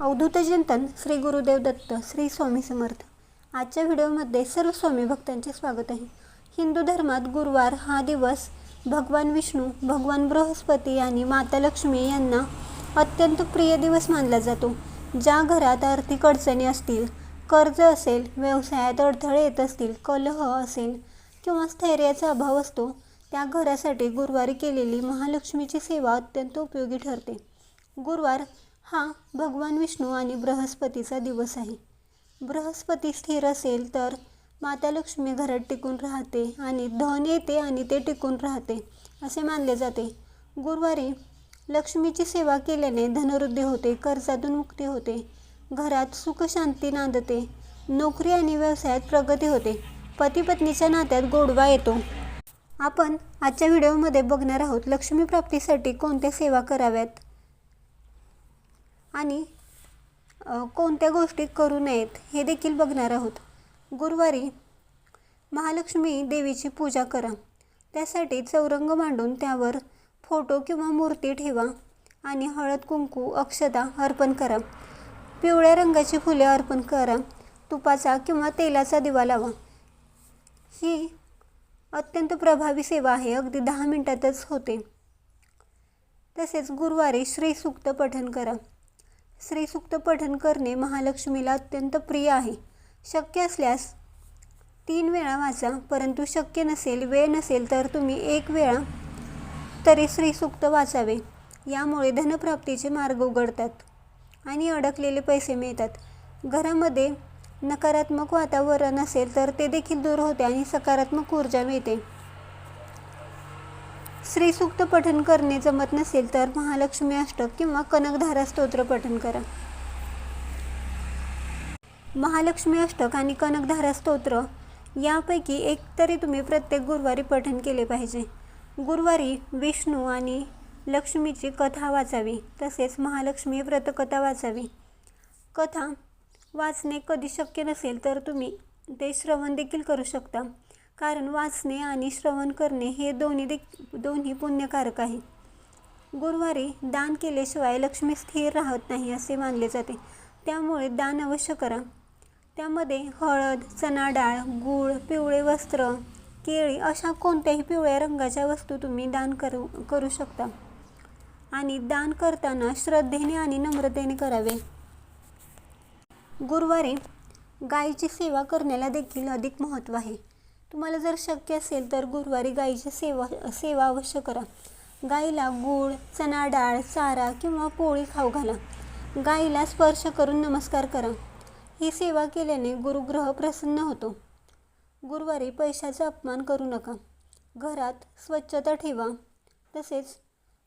अवधूत चिंतन श्री गुरुदेव दत्त श्री स्वामी समर्थ. आजच्या व्हिडिओमध्ये सर्व स्वामी भक्तांचे स्वागत आहे. हिंदू धर्मात गुरुवार हा दिवस भगवान विष्णू भगवान बृहस्पती आणि माता लक्ष्मी यांना अत्यंत प्रिय दिवस मानला जातो. ज्या घरात आर्थिक अडचणी असतील कर्ज असेल व्यवसायात अडथळे येत असतील कलह असेल किंवा स्थैर्याचा अभाव असतो त्या घरासाठी गुरुवारी केलेली महालक्ष्मीची सेवा अत्यंत उपयोगी ठरते. गुरुवार हा भगवान विष्णू आणि बृहस्पतीचा दिवस आहे. बृहस्पती स्थिर असेल तर माता लक्ष्मी घरात टिकून राहते आणि धन येते आणि ते टिकून राहते असे मानले जाते. गुरुवारी लक्ष्मीची सेवा केल्याने धनवृद्धी होते कर्जातून मुक्ती होते घरात सुखशांती नांदते नोकरी आणि व्यवसायात प्रगती होते पती पत्नीच्या नात्यात गोडवा येतो. आपण आजच्या व्हिडिओमध्ये बघणार आहोत लक्ष्मी प्राप्तीसाठी कोणत्या सेवा कराव्यात? आणि कोणत्या गोष्टी करू नयेत हे देखील बघणार आहोत. गुरुवारी महालक्ष्मी देवीची पूजा करा. त्यासाठी चौरंग मांडून त्यावर फोटो किंवा मूर्ती ठेवा आणि हळद कुंकू अक्षता अर्पण करा. पिवळ्या रंगाची फुले अर्पण करा. तुपाचा किंवा तेलाचा दिवा लावा. ही अत्यंत प्रभावी सेवा आहे अगदी दहा मिनिटातच होते. तसेच गुरुवारी श्रीसूक्त पठण करा. श्रीसूक्त पठण करणे महालक्ष्मीला अत्यंत प्रिय आहे. शक्य असल्यास तीन वेळा वाचा परंतु शक्य नसेल वेळ नसेल तर तुम्ही एक वेळा तरी श्रीसूक्त वाचावे. यामुळे धनप्राप्तीचे मार्ग उघडतात आणि अडकलेले पैसे मिळतात. घरामध्ये नकारात्मक वातावरण असेल तर ते देखील दूर होते आणि सकारात्मक ऊर्जा मिळते. श्रीसूक्त पठन करणे जमत नसेल तर महालक्ष्मी अष्टक किंवा कनकधारा स्तोत्र पठन करा. महालक्ष्मी अष्टक आणि कनकधारा स्तोत्र यापैकी एक तरी तुम्ही प्रत्येक गुरुवारी पठन केले पाहिजे. गुरुवारी विष्णू आणि लक्ष्मीची कथा वाचावी तसेच महालक्ष्मी व्रतकथा वाचावी. कथा वाचणे कधी शक्य नसेल तर तुम्ही ते श्रवण देखील करू शकता. कारण वाचणे आणि श्रवण करणे हे दोन्ही दे दोन्ही पुण्यकारक आहे गुरुवारी दान केल्याशिवाय लक्ष्मी स्थिर राहत नाही असे मानले जाते. त्यामुळे दान अवश्य करा. त्यामध्ये हळद चणा डाळ गूळ पिवळे वस्त्र केळी अशा कोणत्याही पिवळ्या रंगाच्या वस्तू तुम्ही दान करू करू शकता. आणि दान करताना श्रद्धेने आणि नम्रतेने करावे. गुरुवारी गायीची सेवा करण्याला देखील अधिक महत्त्व आहे. तुम्हाला जर शक्य असेल तर गुरुवारी गाईची सेवा सेवा अवश्य करा. गाईला गूळ चणा डाळ चारा किंवा पोळी खाऊ घाला. गाईला स्पर्श करून नमस्कार करा. ही सेवा केल्याने गुरुग्रह प्रसन्न होतो. गुरुवारी पैशाचा अपमान करू नका. घरात स्वच्छता ठेवा. तसेच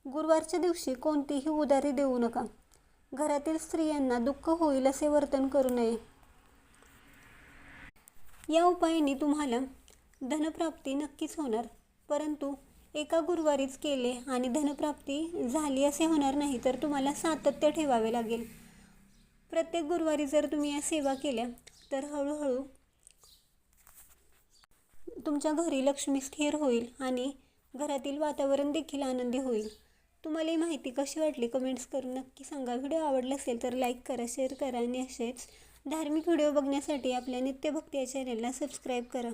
गुरुवारच्या दिवशी कोणतीही उदारी देऊ नका. घरातील स्त्रियांना दुःख होईल असे वर्तन करू नये. या उपायाने तुम्हाला धनप्राप्ती नक्कीच होणार. परंतु एका गुरुवारीच केले आणि धनप्राप्ती झाली असे होणार नाही तर तुम्हाला सातत्य ठेवावे लागेल. प्रत्येक गुरुवारी जर तुम्ही या सेवा केल्या तर हळूहळू तुमच्या घरी लक्ष्मी स्थिर होईल आणि घरातील वातावरण देखील आनंदी होईल. तुम्हाला ही माहिती कशी वाटली कमेंट्स करून नक्की सांगा. व्हिडिओ आवडला असेल तर लाईक करा शेअर करा आणि असेच धार्मिक व्हिडिओ बघण्यासाठी आपल्या नित्यभक्ती या चॅनलला सबस्क्राईब करा.